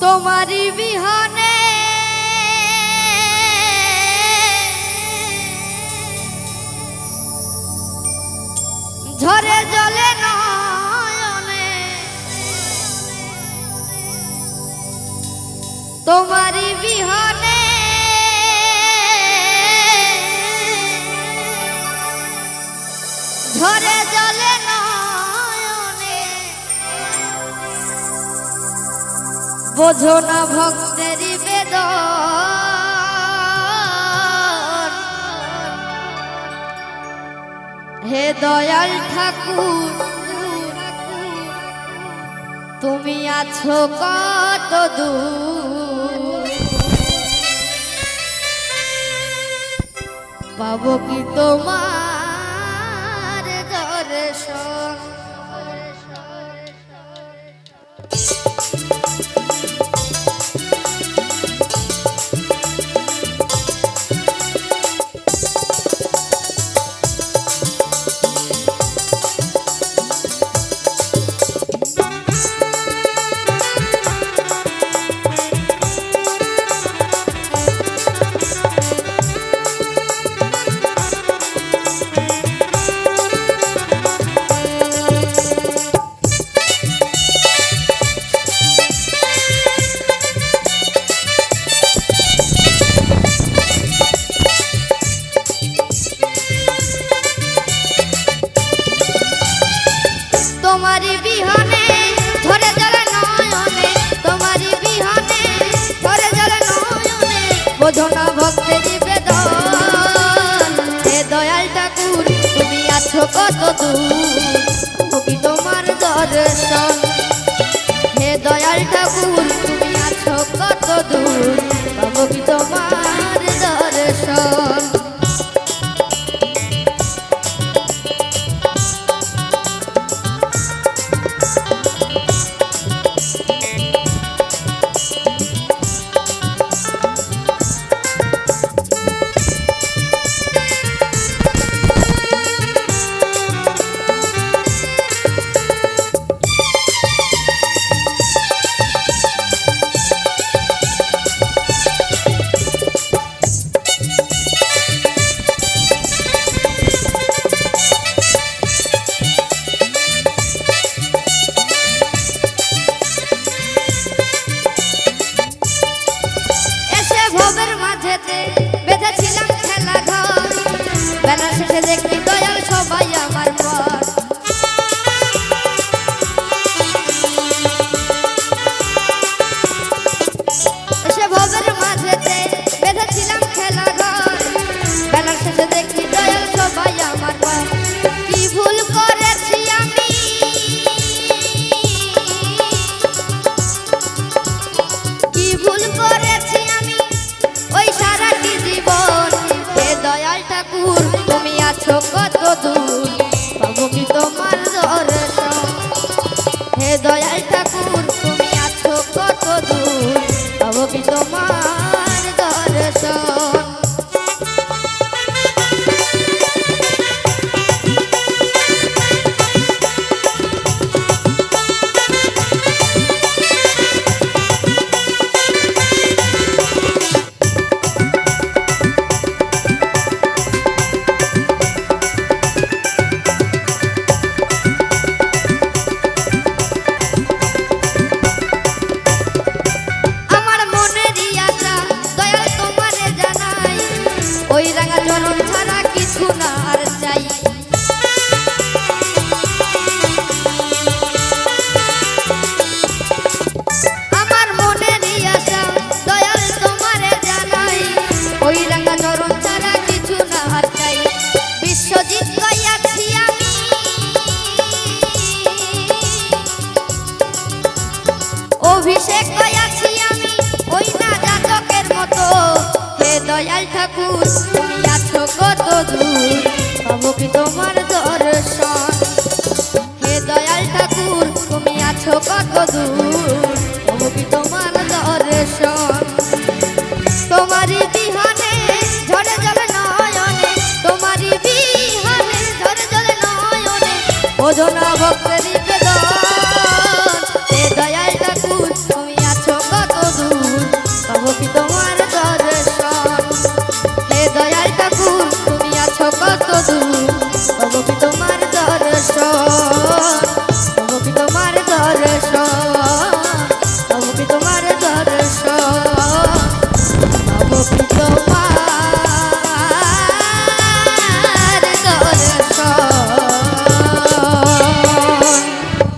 তোমারই বিহনে। ঝরে জলে নয়নে। তোমারি বিহনে। বোঝো না ভক্তেরই বেদন। হে দয়াল ঠাকুর, তুমি আছো কত দূর। পাবো কি তোমার দর্শন? কত ভবের মাঝেতে বেঁধেছিলাম খেলা ঘর বেলা শেষে দেখি দয়াল সবাই আমার কত দূর ঠাকুর তুমি আছো কত দূর, পাবো কি তোমার দর্শন? হে দয়াল ঠাকুর, তুমি আছো কত দূর, পাবো কি তোমার দর্শন? তোমারই বিহানে নয়নে, তোমারই বিহানে ঝরে জলে নয়নে ওজনা ভক্তেরই